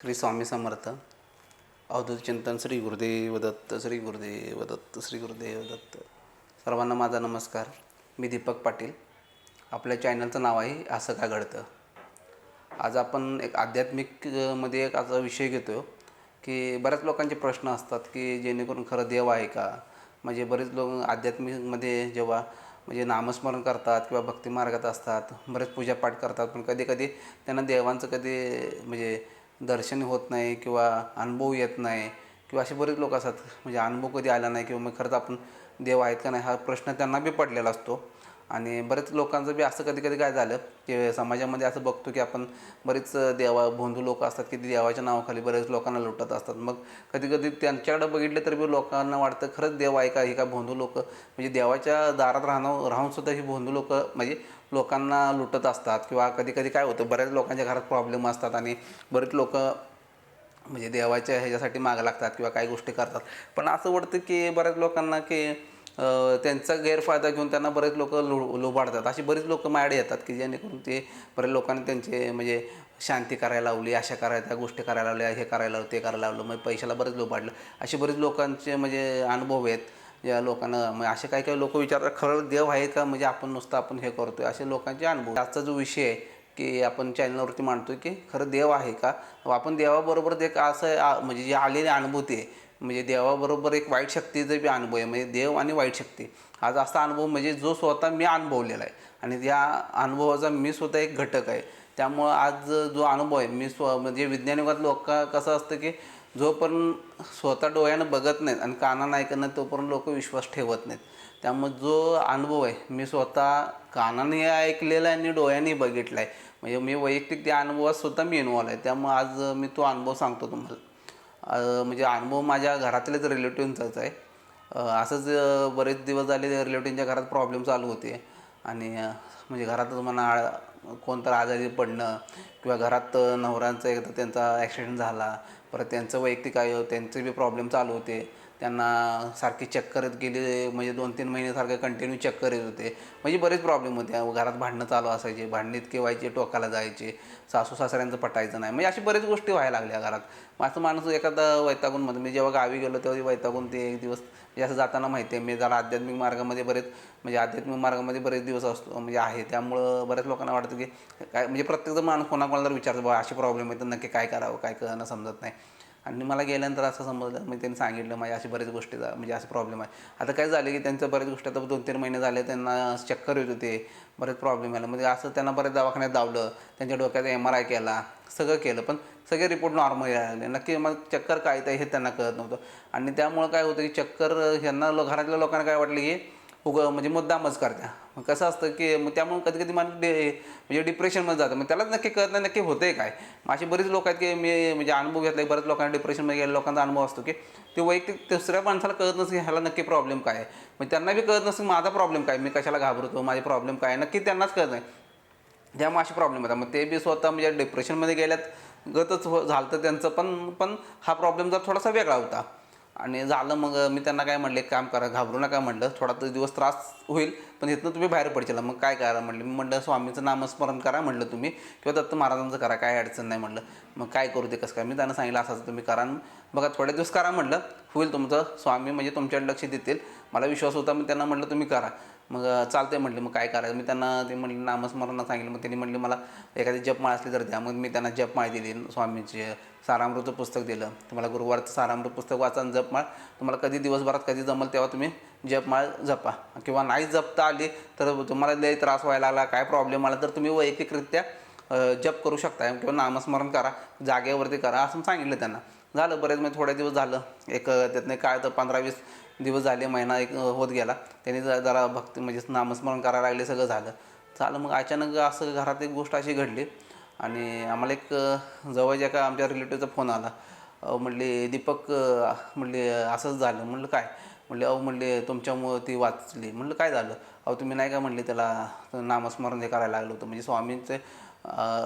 श्री स्वामी समर्थ अवधूत चिंतन श्री गुरुदेव दत्त श्री गुरुदेव दत्त श्री गुरुदेव दत्त. सर्वांना माझा नमस्कार. मी दीपक पाटील. आपल्या चॅनलचं नाव आहे असं का घडतं? आज आपण एक आध्यात्मिकमध्ये एक असा विषय घेतो की बऱ्याच लोकांचे प्रश्न असतात की जेणेकरून खरं देव आहे का? म्हणजे बरेच लोक आध्यात्मिकमध्ये जेव्हा म्हणजे नामस्मरण करतात किंवा भक्ती मार्गात असतात बरेच पूजापाठ करतात पण कधी कधी त्यांना देवांचं कधी म्हणजे दर्शन होत नाही किंवा अनुभव येत नाही किंवा असे बरेच लोक असतात म्हणजे अनुभव कधी आला नाही किंवा मग खरंच आपण देव आहेत का नाही हा प्रश्न त्यांना बी पडलेला असतो. आणि बरेच लोकांचं बी असं कधी कधी काय झालं की समाजामध्ये असं बघतो की आपण बरेच देवा भोंदू लोक असतात की ते देवाच्या नावाखाली बरेच लोकांना लुटत असतात. मग कधी कधी त्यांच्याकडे बघितलं तर बी लोकांना वाटतं खरंच देव आहे का हे का भोंदू लोक? म्हणजे देवाच्या दारात राहणं राहूनसुद्धा ही भोंदू लोक म्हणजे लोकांना लुटत असतात किंवा कधी कधी काय होतं बऱ्याच लोकांच्या घरात प्रॉब्लेम असतात आणि बरेच लोक म्हणजे देवाच्या ह्याच्यासाठी मागं लागतात किंवा काही गोष्टी करतात. पण असं वाटतं की बऱ्याच लोकांना की त्यांचा गैरफायदा घेऊन त्यांना बरेच लोक लु लुबाडतात. अशी बरीच लोकं माझ्याकडे येतात की जेणेकरून ते बऱ्याच लोकांनी त्यांचे म्हणजे शांती करायला लावली अशा करायला त्या गोष्टी करायला लावल्या हे करायला लावलं ते करायला लावलं मग पैशाला बरेच लुबाडलं. असे बरेच लोकांचे म्हणजे अनुभव आहेत. या लोकांना म्हणजे असे काही काही लोक विचारतात खरं देव आहे का? म्हणजे आपण नुसतं आपण हे करतोय. असे लोकांचे अनुभव. आजचा जो विषय आहे की आपण चॅनलवरती मांडतो की खरं देव आहे का? आपण देवाबरोबर ते असं म्हणजे जी आलेली अनुभूती आहे म्हणजे देवाबरोबर एक वाईट शक्तीचा बी अनुभव आहे. म्हणजे देव आणि वाईट शक्ती. आज असा अनुभव म्हणजे जो स्वतः मी अनुभवलेला आहे. आणि त्या अनुभवाचा मी स्वतः एक घटक आहे. त्यामुळं आज जो अनुभव आहे मी स्व म्हणजे विज्ञानिकात लोक कसं असतं की जोपर्यंत स्वतः डोळ्यानं बघत नाहीत आणि कानानं ऐकत नाहीत तोपर्यंत लोक विश्वास ठेवत नाहीत. त्यामुळे जो अनुभव आहे मी स्वतः कानाने ऐकलेला आहे आणि डोळ्याने बघितला आहे. म्हणजे मी वैयक्तिक त्या अनुभवात स्वतः मी इन्वॉल्व आहे. त्यामुळे आज मी तो अनुभव सांगतो तुम्हाला. म्हणजे अनुभव माझ्या घरातलेच रिलेटिव्हचाच आहे. असंच बरेच दिवस झाले रिलेटिव्हच्या घरात प्रॉब्लेम चालू होते. आणि म्हणजे घरात म्हणा आ- कोणतं आजारी पडणं किंवा घरात नवऱ्यांचा एकदा त्यांचा ॲक्सिडेंट झाला परत त्यांचं वैयक्तिक आहे त्यांचे बी प्रॉब्लेम चालू होते. त्यांना सारखी चक्कर येत गेले म्हणजे दोन तीन महिने सारखे कंटिन्यू चक्कर येत होते. म्हणजे बरेच प्रॉब्लेम होते घरात भांडणं चालू असायचे भांडणं इतके व्हायचे टोकाला जायचे सासू सासऱ्यांचं पटायचं नाही. म्हणजे अशी बरेच गोष्टी व्हायला लागल्या घरात. मग असं माणूस एखादा वैतागूनमध्ये मी जेव्हा गावी गेलो तेव्हा ते वैतागून ते एक दिवस म्हणजे असं जाताना माहिती आहे मी जरा आध्यात्मिक मार्गामध्ये बरेच म्हणजे आध्यात्मिक मार्गामध्ये बरेच दिवस असतो म्हणजे आहे. त्यामुळं बऱ्याच लोकांना वाटतं की काय म्हणजे प्रत्येकजण माणूस कोणाकोणाला जर विचारतो बाबा असे प्रॉब्लेम आहेत तर नक्की काय करावं काय करणं समजत नाही. आणि मला गेल्यानंतर असं समजलं म्हणजे त्यांनी सांगितलं माझ्या अशी बरेच गोष्टी म्हणजे असे प्रॉब्लेम आहे. आता काय झालं की त्यांचं बऱ्याच गोष्टी आता दोन तीन महिने झाले त्यांना चक्कर येत होते बरेच प्रॉब्लेम आला म्हणजे असं त्यांना बरेच दवाखान्यात दावलं त्यांच्या डोक्यात एम आर आय केला सगळं केलं पण सगळे रिपोर्ट नॉर्मल आले नक्की मग चक्कर काय ते हे त्यांना कळत नव्हतं. आणि त्यामुळं काय होतं की चक्कर ह्यांना लो घरातल्या लोकांना काय वाटलं की उग म्हणजे मुद्दामच करत्या. मग कसं असतं की मग त्यामुळे कधी कधी माणूस डे म्हणजे डिप्रेशनमध्ये जातं. मग त्यालाच नक्की कळत नाही नक्की होतंय काय. मग अशी बरीच लोक आहेत की मी म्हणजे अनुभव घेतला बऱ्याच लोकांना डिप्रेशनमध्ये गेले लोकांचा अनुभव असतो की ते वैयक्तिक दुसऱ्या माणसाला कळत नसतं की ह्याला नक्की प्रॉब्लेम काय आहे. मग त्यांना बी कळत नसतं माझा प्रॉब्लेम काय मी कशाला घाबरतो? माझे प्रॉब्लेम काय आहे? नक्की त्यांनाच कळत नाही. त्यामुळे असे प्रॉब्लेम होतात मग ते बी स्वतः म्हणजे डिप्रेशनमध्ये गेल्यात. गतच हो झालं तर त्यांचं. पण पण हा प्रॉब्लेम जर थोडासा वेगळा होता. आणि झालं मग मी त्यांना काय म्हणले एक काम करा घाबरू नका म्हणलं. थोडा तर दिवस त्रास होईल पण इथनं तुम्ही बाहेर पडशील. मग काय करा म्हणलं मी म्हणलं स्वामीचं नामस्मरण करा म्हणलं तुम्ही. किंवा दत्त महाराजांचं करा काय अडचण नाही म्हणलं. मग काय करू ते कसं काय? मी त्यांना सांगितलं असं असं तुम्ही करा. आणि बघा थोडे दिवस करा म्हणलं होईल तुमचं. स्वामी म्हणजे तुमच्याकडे लक्ष देतील. मला विश्वास होता मी त्यांना म्हटलं तुम्ही करा. मग चालतंय म्हटलं मग काय करायचं? मी त्यांना ते म्हणले नामस्मरण सांगितलं. मग त्यांनी म्हटले मला एखादी जपमाळ असली तर द्या. मग मी त्यांना जपमाळ दिली. स्वामीचे सारामृत पुस्तक दिलं. तुम्हाला गुरुवारचं सारामृत पुस्तक वाचा आणि जपमाळ तुम्हाला कधी दिवसभरात कधी जमल तेव्हा तुम्ही जपमाळ जपा. किंवा नाही जपता आली तर तुम्हाला लय त्रास व्हायला लागला काय प्रॉब्लेम आला तर तुम्ही वैयक्तिकरित्या जप करू शकता किंवा नामस्मरण करा जागेवरती करा असं सांगितलं त्यांना. झालं बरेच म्हणजे थोडे दिवस झालं. एक त्यातनं काय तर पंधरा वीस दिवस झाले महिना एक होत गेला. त्यांनी जरा भक्ती म्हणजे नामस्मरण करायला लागले सगळं झालं. झालं मग अचानक असं घरात एक गोष्ट अशी घडली. आणि आम्हाला एक जवळच्या एका आमच्या रिलेटिव्हचा फोन आला. अ, म्हणले दीपक म्हणले असंच झालं. म्हणलं काय? म्हणले अहो म्हणले तुमच्यामुळं ती वाचली. म्हणलं काय झालं? अहो तुम्ही नाही का? म्हणले त्याला नामस्मरण हे करायला लागलं होतं. म्हणजे स्वामींचे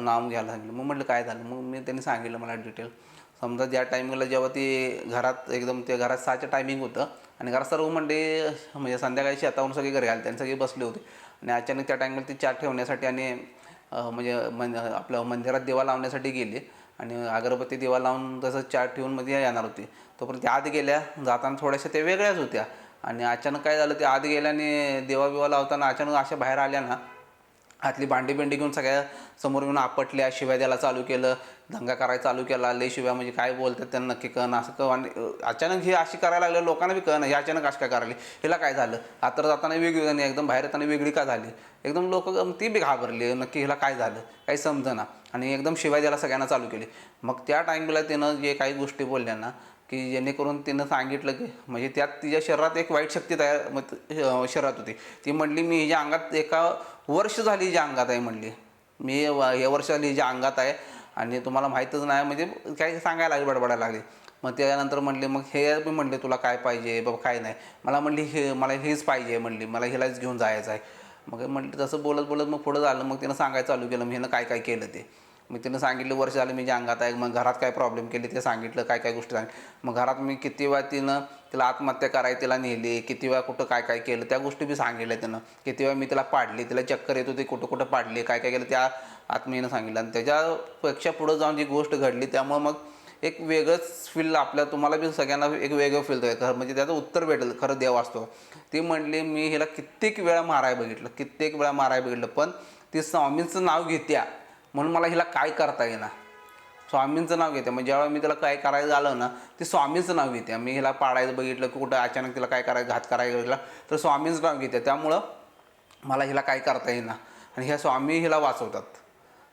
नाम घ्यायला सांगितलं मग म्हटलं काय झालं? मग मी त्यांनी सांगितलं मला डिटेल. समजा ज्या टायमिंगला जेव्हा ती घरात एकदम ते घरात सहाचं टायमिंग होतं आणि घरात सर्व म्हणजे म्हणजे संध्याकाळी शेतावरून सगळे घरी आले त्यांनी सगळे बसले होते. आणि अचानक त्या टायमिंगला ती चार ठेवण्यासाठी आणि म्हणजे मन आपलं मंदिरात देवा लावण्यासाठी गेले. आणि अगरबत्ती देवा लावून तसं चार ठेवून मध्ये येणार होती. तोपर्यंत त्या आत गेल्या जाताना थोड्याशा त्या वेगळ्याच होत्या. आणि अचानक काय झालं ते आत गेल्याने देवा बिवा लावताना अचानक अशा बाहेर आल्या ना हातली भांडी बिंडी घेऊन सगळ्या समोर येऊन आपटल्या शिव्या द्यायला चालू केलं दंगा करायला चालू केला लय शिव्या म्हणजे काय बोलतात त्यांना नक्की कळणं असं कळ आणि अचानक हे अशी करायला लागलं लोकांना बी कळणं हे अचानक अशी काय करायली? हिला काय झालं? आता जाताना वेगळी आणि एकदम बाहेर येताना वेगळी का झाली? एकदम लोक ती बी घाबरली नक्की हिला काय झालं? काही समजना. आणि एकदम शिवाय द्यायला सगळ्यांना चालू केली. मग त्या टाईमला तिनं जे काही गोष्टी बोलल्या ना की जेणेकरून तिनं सांगितलं की म्हणजे त्यात तिच्या शरीरात एक वाईट शक्ती तयार मग शरीरात होती. ती म्हणली मी हिच्या अंगात एका वर्ष झाली जी अंगात आहे म्हणली. मी हे वर्ष झाली जी अंगात आहे आणि तुम्हाला माहीतच नाही म्हणजे काय सांगायला लागली बडबडायला लागली. मग त्यानंतर म्हणले मग हे मी म्हणले तुला काय पाहिजे? बाबा काय नाही. मला म्हणली हे मला हेच पाहिजे म्हणली मला हिलाच घेऊन जायचं आहे. मग म्हटलं तसं बोलत बोलत मग पुढं झालं मग तिनं सांगायला चालू केलं मग हिनं काय काय केलं ते? मग तिनं सांगितलं वर्ष झालं मी जे अंगात आहे मग घरात काय प्रॉब्लेम केले ते सांगितलं काय काय गोष्टी सांगितलं मग घरात मी किती वेळा तिनं तिला आत्महत्या कराय तिला नेली किती वेळा कुठं काय काय केलं त्या गोष्टी बी सांगितल्या त्यानं किती वेळा मी तिला पाडली तिला चक्कर येत होती कुठं कुठं पाडली काय काय केलं त्या आत्मीनं सांगितलं. आणि त्याच्यापेक्षा पुढं जाऊन जी गोष्ट घडली त्यामुळं मग एक वेगळंच फील आपल्या तुम्हाला बी सगळ्यांना एक वेगळं फील आहे खरं म्हणजे त्याचं उत्तर भेटेल खरं देव असतो. ती म्हणली मी हिला कित्येक वेळा माराय बघितलं कित्येक वेळा माराय बघितलं पण ती स्वामींचं नाव घेत्या म्हणून मला हिला काय करता येणार स्वामींचं नाव घेते. मग ज्यावेळी मी तिला काय करायचं झालं ना ते स्वामींचं नाव घेते. मी हिला पाडायचं बघितलं की कुठं अचानक तिला काय करायचं घात करायला गेला तर स्वामींचं नाव घेते. त्यामुळं मला हिला काय करता येईना. आणि ह्या स्वामी हिला वाचवतात.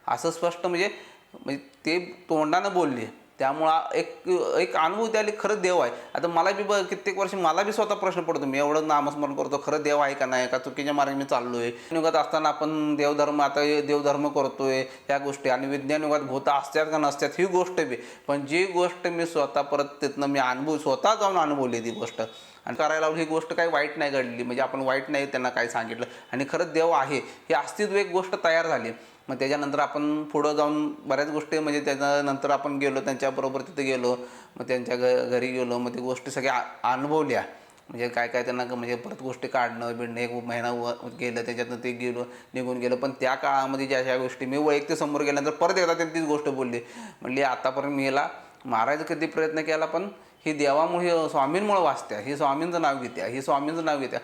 असं स्पष्ट म्हणजे म्हणजे ते तोंडानं बोलले. त्यामुळं एक एक अनुभव आली खरं देव आहे. आता मला बी ब कित्येक वर्ष मला बी स्वतः प्रश्न पडतो मी एवढं नामस्मरण करतो खरं देव आहे का नाही का चुकीच्या मार्गे मी चाललो आहे युगात असताना आपण देवधर्म आता हे देवधर्म करतोय ह्या गोष्टी आणि विज्ञान युगात भूत असतात का नसतात ही गोष्ट बी. पण जी गोष्ट मी स्वतः परत तिथनं मी अनुभव स्वतः जाऊन अनुभवली ती गोष्ट. आणि करायला ही गोष्ट काही वाईट नाही घडली. म्हणजे आपण वाईट नाही त्यांना काय सांगितलं. आणि खरंच देव आहे ही अस्तित्व एक गोष्ट तयार झाली. मग त्याच्यानंतर आपण पुढं जाऊन बऱ्याच गोष्टी म्हणजे त्याच्यानंतर आपण गेलो त्यांच्याबरोबर तिथे गेलो मग त्यांच्या घ घरी गेलो मग ते गोष्टी सगळ्या अनुभवल्या. म्हणजे काय काय त्यांना म्हणजे परत गोष्टी काढणं बिडणं एक महिना व गेलं त्याच्यातनं ते गेलो निघून गेलं. पण त्या काळामध्ये ज्या ज्या गोष्टी मी वैयक्तिक समोर गेल्यानंतर परत एकदा त्यांनी तीच गोष्ट बोलली. म्हणली आतापर्यंत मी याला मारायचा कधी प्रयत्न केला पण ही देवामुळे स्वामींमुळे वाचत्या ही स्वामींचं नाव घेत्या ही स्वामींचं नाव घेत्या.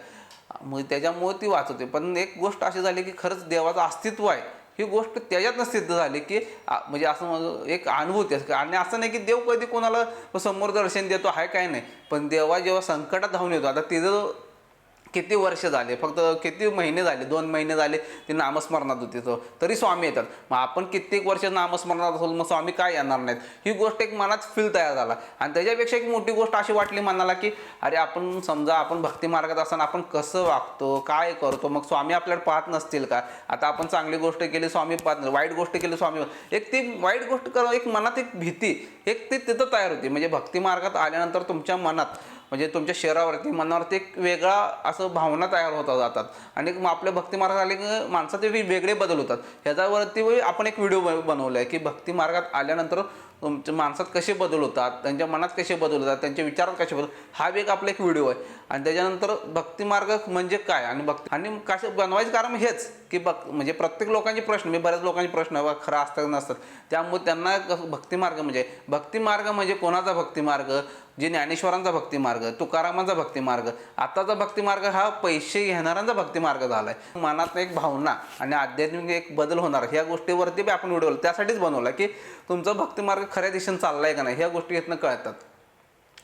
मग त्याच्यामुळे ती वाचवते पण एक गोष्ट अशी झाली की खरंच देवाचं अस्तित्व आहे. ही गोष्ट त्याच्यातनं सिद्ध झाली की म्हणजे असं माझं एक अनुभूती असते. आणि असं नाही की देव कधी कोणाला समोर दर्शन देतो आहे काय नाही. पण देवा जेव्हा संकटात धावून येतो आता तिचं किती वर्ष झाले? फक्त किती महिने झाले? दोन महिने झाले ते नामस्मरणात होते तो. तरी स्वामी येतात. मग आपण कित्येक वर्ष नामस्मरणात असलो मग स्वामी काय येणार नाहीत? ही गोष्ट एक मनात फील तयार झाला. आणि त्याच्यापेक्षा एक मोठी गोष्ट अशी वाटली मनाला की अरे आपण समजा आपण भक्ती मार्गात असताना आपण कसं वागतो काय करतो? मग स्वामी आपल्याला पाहत नसतील का? आता आपण चांगली गोष्ट केली स्वामी पाहत नाही. वाईट गोष्ट केली स्वामी एक ती वाईट गोष्ट कर एक मनात एक भीती एक ती तिथं तयार होती. म्हणजे भक्ती मार्गात आल्यानंतर तुमच्या मनात म्हणजे तुमच्या शरीरावरती मनावरती एक वेगळा असं भावना तयार होता जातात. आणि मग आपल्या भक्ती मार्गात आले की माणसाचे वेगळे बदल होतात. ह्याच्यावरती आपण एक व्हिडिओ बनवला आहे की भक्ती मार्गात आल्यानंतर तुमच्या माणसात कसे बदल होतात त्यांच्या मनात कसे बदल होतात त्यांच्या विचारात कसे बदल हा एक आपला एक व्हिडिओ आहे. आणि त्याच्यानंतर भक्ती मार्ग म्हणजे काय? आणि भक्ती आणि कसं बनवायचं कारण हेच की भक् म्हणजे प्रत्येक लोकांचे प्रश्न मी बऱ्याच लोकांचे प्रश्न बा खरं असतात नसतात. त्यामुळे त्यांना कसं भक्ती मार्ग म्हणजे भक्ती मार्ग म्हणजे कोणाचा भक्ती मार्ग? जे ज्ञानेश्वरांचा भक्ती मार्ग तुकारामांचा भक्ती मार्ग आताचा भक्ती मार्ग हा पैसे घेणाऱ्यांचा भक्ती मार्ग झाला आहे मनात एक भावना आणि आध्यात्मिक एक बदल होणार ह्या गोष्टीवरती बी आपण व्हिडिओ त्यासाठीच बनवला की तुमचा भक्ती मार्ग खऱ्या दिशेने आहे का नाही ह्या गोष्टी येतनं कळतात.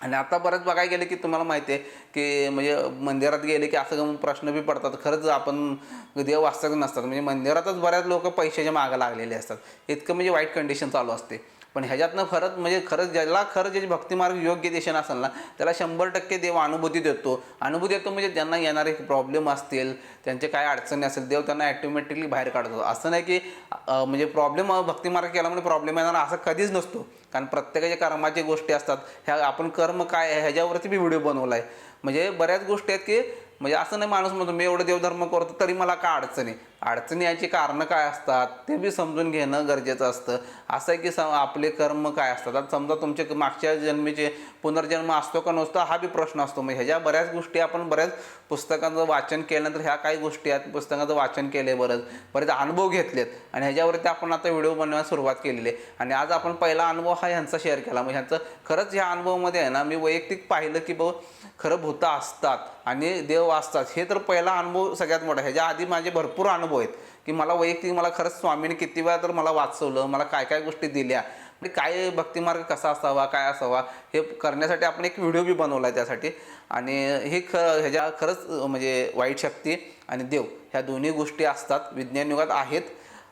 आणि आता बरंच बघायला गेलं की तुम्हाला माहिती आहे की म्हणजे मंदिरात गेले की असं प्रश्न बी पडतात. खरंच आपण देव वाचतात नसतात. म्हणजे मंदिरातच बऱ्याच लोक पैशाच्या मागं लागलेले असतात. इतकं म्हणजे वाईट कंडिशन चालू असते. पण ह्याच्यातनं खरंच म्हणजे खरंच ज्याला खरंच ज्याची भक्तिमार्ग योग्य दिशेनं असेल ना त्याला शंभर टक्के देव अनुभूती देतो. अनुभूती देतो म्हणजे ज्यांना येणारे प्रॉब्लेम असतील त्यांचे काय अडचणी असेल देव त्यांना ॲटोमॅटिकली बाहेर काढतो. असं नाही की म्हणजे प्रॉब्लेम भक्तिमार्ग केला म्हणजे प्रॉब्लेम येणार असं कधीच नसतो. कारण प्रत्येकाच्या कर्माच्या गोष्टी असतात. ह्या आपण कर्म काय ह्याच्यावरती मी व्हिडिओ बनवला आहे म्हणजे बऱ्याच गोष्टी आहेत की म्हणजे असं नाही माणूस म्हणतो मी एवढं देवधर्म करतो तरी मला का अडचणी? अडचणी याची कारणं काय असतात? ते बी समजून घेणं गरजेचं असतं. असं आहे की स आपले कर्म काय असतात? आता समजा तुमचे मागच्या जन्मीचे पुनर्जन्म असतो का नसतो हा बी प्रश्न असतो. मग ह्याच्या बऱ्याच गोष्टी आपण बऱ्याच पुस्तकांचं वाचन केल्यानंतर ह्या काही गोष्टी आहेत पुस्तकाचं वाचन केले बरंच. बरेच अनुभव घेतलेत. आणि ह्याच्यावरती आपण आता व्हिडिओ बनवायला सुरुवात केलेली आहे. आणि आज आपण पहिला अनुभव हा ह्यांचा शेअर केला. मग ह्यांचं खरंच ह्या अनुभवामध्ये आहे ना मी वैयक्तिक पाहिलं की भाऊ खरं भूतं असतात. आणि देव असतात हे तर पहिला अनुभव सगळ्यात मोठा ह्याच्या आधी माझे भरपूर अनुभव आहेत की मला वैयक्तिक मला खरंच स्वामीने किती वेळा तर मला वाचवलं मला काय काय गोष्टी दिल्या. म्हणजे काय भक्तिमार्ग कसा असावा काय असावा हे करण्यासाठी आपण एक व्हिडिओ बी बनवला आहे त्यासाठी. आणि हे ख ह्याच्या खरंच म्हणजे वाईट शक्ती आणि देव ह्या दोन्ही गोष्टी असतात. विज्ञान युगात आहेत.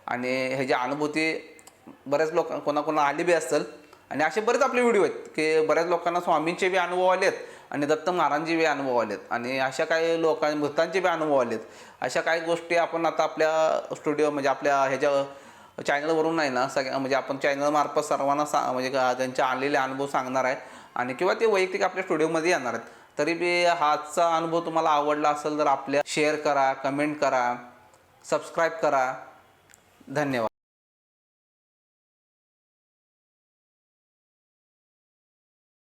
आणि ह्याची अनुभूती बऱ्याच लोक कोणाकोणा आली बी असेल. आणि असे बरेच आपले व्हिडिओ आहेत की बऱ्याच लोकांना स्वामींचे बी अनुभव आले आहेत आणि दत्त महाराजांचे बी अनुभव आलेत. आणि अशा काही लोकां भक्तांचे बी अनुभव आलेत. अशा काही गोष्टी आपण आता आपल्या स्टुडिओ म्हणजे आपल्या ह्याच्या चॅनलवरून नाही ना सगळ्या म्हणजे आपण चॅनलमार्फत सर्वांना सा म्हणजे त्यांचे आलेले अनुभव सांगणार आहे. आणि किंवा ते वैयक्तिक आपल्या स्टुडिओमध्ये येणार आहेत. तरी बी हा आजचा अनुभव तुम्हाला आवडला असेल तर आपल्या शेअर करा कमेंट करा सबस्क्राईब करा. धन्यवाद.